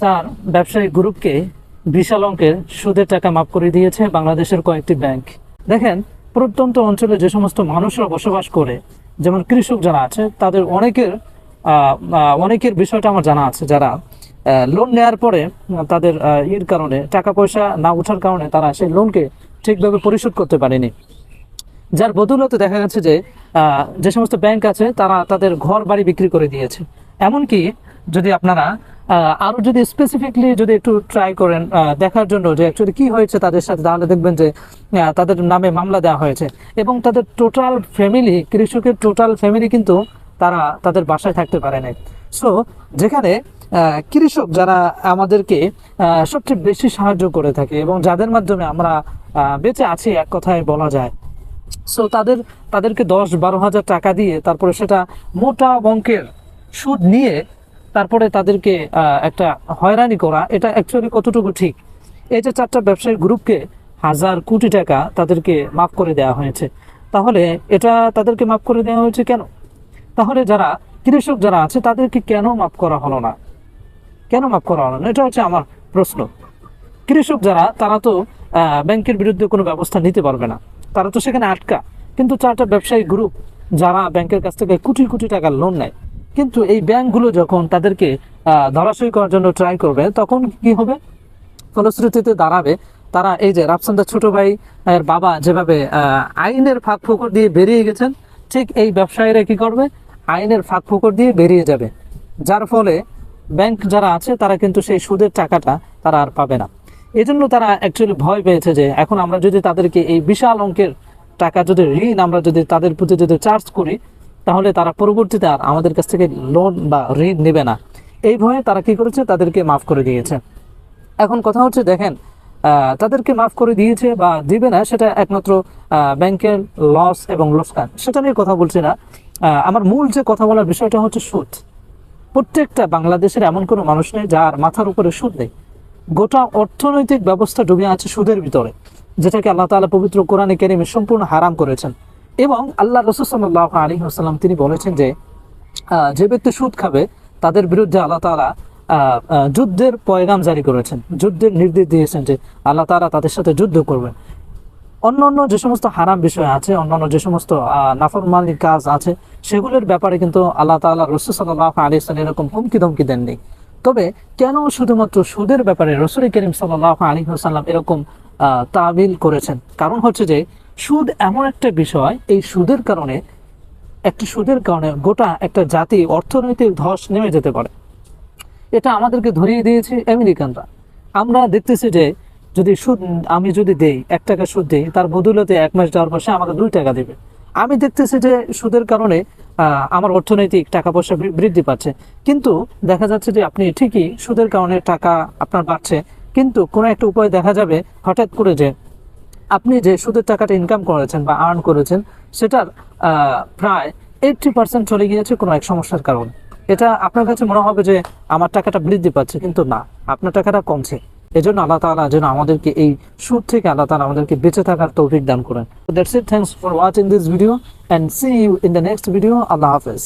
তার ব্যবসায়িক গ্রুপকে বিশাল অঙ্কের সুদের টাকা মাফ করে দিয়েছে বাংলাদেশের কয়েকটি ব্যাংক। দেখেন, প্রত্যন্ত অঞ্চলে যে সমস্ত মানুষরা বসবাস করে, যেমন কৃষক যারা আছে, তাদের অনেকের অনেকের বিষয়টা আমার জানা আছে। যারা লোন নেওয়ার পরে তাদের ইয়ের কারণে, টাকা পয়সা না ওঠার কারণে তারা সেই লোনকে ঠিকভাবে পরিশোধ করতে পারেনি। যার বদৌলতে দেখা যাচ্ছে যে যে সমস্ত ব্যাংক আছে, তারা তাদের ঘর বাড়ি বিক্রি করে দিয়েছে। এমনকি যদি আপনারা আরও যদি স্পেসিফিকলি যদি একটু ট্রাই করেন দেখার জন্য যে অ্যাকচুয়ালি কি হয়েছে তাদের সাথে, তাহলে দেখবেন যে তাদের নামে মামলা দেওয়া হয়েছে এবং তাদের টোটাল ফ্যামিলি কৃষকের টোটাল ফ্যামিলি কিন্তু তারা তাদের বাসায় থাকতে পারে নাই। সো যেখানে কৃষক যারা আমাদেরকে সবচেয়ে বেশি সাহায্য করে থাকে এবং যাদের মাধ্যমে আমরা বেঁচে আছি এক কথায় বলা যায়। সো তাদের, তাদেরকে দশ বারো হাজার টাকা দিয়ে তারপরে সেটা মোটা অঙ্কের সুদ নিয়ে তারপরে তাদেরকে একটা হয়রানি করা, এটা অ্যাকচুয়ালি কতটুকু ঠিক? এই যে চারটা ব্যবসায়িক গ্রুপকে হাজার কোটি টাকা তাদেরকে মাফ করে দেওয়া হয়েছে, তাহলে এটা তাদেরকে মাফ করে দেওয়া হয়েছে কেন? তাহলে যারা, কৃষক যারা আছে, তাদেরকে কেন মাফ করা হলো না? কেন মাফ করা হলো না? এটা হচ্ছে আমার প্রশ্ন। কৃষক যারা, তারা তো ব্যাংকের বিরুদ্ধে কোনো ব্যবস্থা নিতে পারবে না। তারা তো সেখানে আটকা। কিন্তু চারটা ব্যবসায়ী গ্রুপ যারা ব্যাংকের কাছ থেকে কোটি কোটি টাকার লোন নেয় কিন্তু এই ব্যাংকগুলো যখন তাদেরকে ধরাশয়ী করার জন্য ট্রাই করবে, তখন কি হবে? ফলশ্রুতিতে দাঁড়াবে। তারা এই যে রাফসান্দার ছোট ভাই, এর বাবা যেভাবে আইনের ফাঁক ফোকর দিয়ে বেরিয়ে গেছেন, ঠিক এই ব্যবসায়ীরা কি করবে? আইনের ফাঁক ফোকর দিয়ে বেরিয়ে যাবে। যার ফলে ব্যাংক যারা আছে, তারা কিন্তু সেই সুদের টাকাটা তারা আর পাবে না। এজন্য তারা অ্যাকচুয়ালি ভয় পেয়েছে যে, এখন আমরা যদি তাদেরকে এই বিশাল অঙ্কের টাকা যদি ঋণ আমরা যদি তাদের প্রতি যদি চার্জ করি তাহলে তারা পরবর্তীতে আর আমাদের কাছ থেকে লোন বা ঋণ নেবে না। এই ভয়ে তারা কি করেছে? তাদেরকে মাফ করে দিয়েছে। এখন কথা হচ্ছে, দেখেন তাদেরকে মাফ করে দিয়েছে বা দিবে না, সেটা একমাত্র ব্যাংকের লস এবং লোকসান। সেটা নিয়ে কথা বলছি না। আমার মূল যে কথা বলার বিষয়টা হচ্ছে সুদ। প্রত্যেকটা বাংলাদেশের এমন কোনো মানুষ নেই যার মাথার উপরে সুদ নেই। গোটা অর্থনৈতিক ব্যবস্থা ডুবে আছে সুদের ভিতরে, যেটাকে আল্লাহ তাআলা পবিত্র কোরআনে কেরিমে সম্পূর্ণ হারাম করেছেন। এবং আল্লাহ রসুল সাল্লাহ আলী আসসালাম তিনি বলেছেন যে যে ব্যক্তি সুদ খাবে তাদের বিরুদ্ধে আল্লাহ আহ, যুদ্ধের পয়গাম জারি করেছেন। যুদ্ধের নির্দেশ দিয়েছেন যে আল্লাহ তাআলা তাদের সাথে যুদ্ধ করবেন। অন্যান্য যে সমস্ত হারাম বিষয় আছে অন্যান্য যে সমস্ত আহ, নাফরমানির কাজ আছে সেগুলোর ব্যাপারে কিন্তু আল্লাহ তালা রসুল সাল্লাহ আলী সাল্লাম এরকম হুমকি ধমকি দেননি। তবে কেন শুধুমাত্র সুদের ব্যাপারে রসুল করিম সাল্লাহ আলী সাল্লাম এরকম তাবিল করেছেন। কারণ হচ্ছে যে, সুদ এমন একটা বিষয়, এই সুদের কারণে, একটা সুদের কারণে গোটা একটা জাতি অর্থনৈতিক ধস নেমে যেতে পারে। এটা আমাদেরকে ধরিয়ে দিয়েছে আমেরিকানরা। আমরা দেখতেছি যে, যদি সুদ আমি যদি দেই, এক টাকা সুদ দিই, তার বদৌলতে এক মাস যাওয়ার সে আমাকে দুই টাকা দেবে। আমি দেখতেছি যে, সুদের কারণে আমার অর্থনৈতিক টাকা পয়সা বৃদ্ধি পাচ্ছে। কিন্তু দেখা যাচ্ছে যে, আপনি ঠিকই সুদের কারণে টাকা আপনার বাড়ছে। কিন্তু কোনো একটা উপায় দেখা যাবে হঠাৎ করে যে আপনি যে সুদের টাকাটা ইনকাম করেছেন বা আর্ন করেছেন, সেটার প্রায় এইটটি পার্সেন্ট চলে গিয়েছে কোনো এক সমস্যার কারণে। এটা আপনার কাছে মনে হবে যে আমার টাকাটা বৃদ্ধি পাচ্ছে, কিন্তু না, আপনার টাকাটা কমছে। এজন্য আল্লাহ তাআলা যেন আমাদেরকে এই সুদ থেকে আল্লাহ তাআলা আমাদেরকে বেঁচে থাকার তৌফিক দান করেন। That's it thanks for watching this video and see you in the next video আল্লাহ হাফেজ।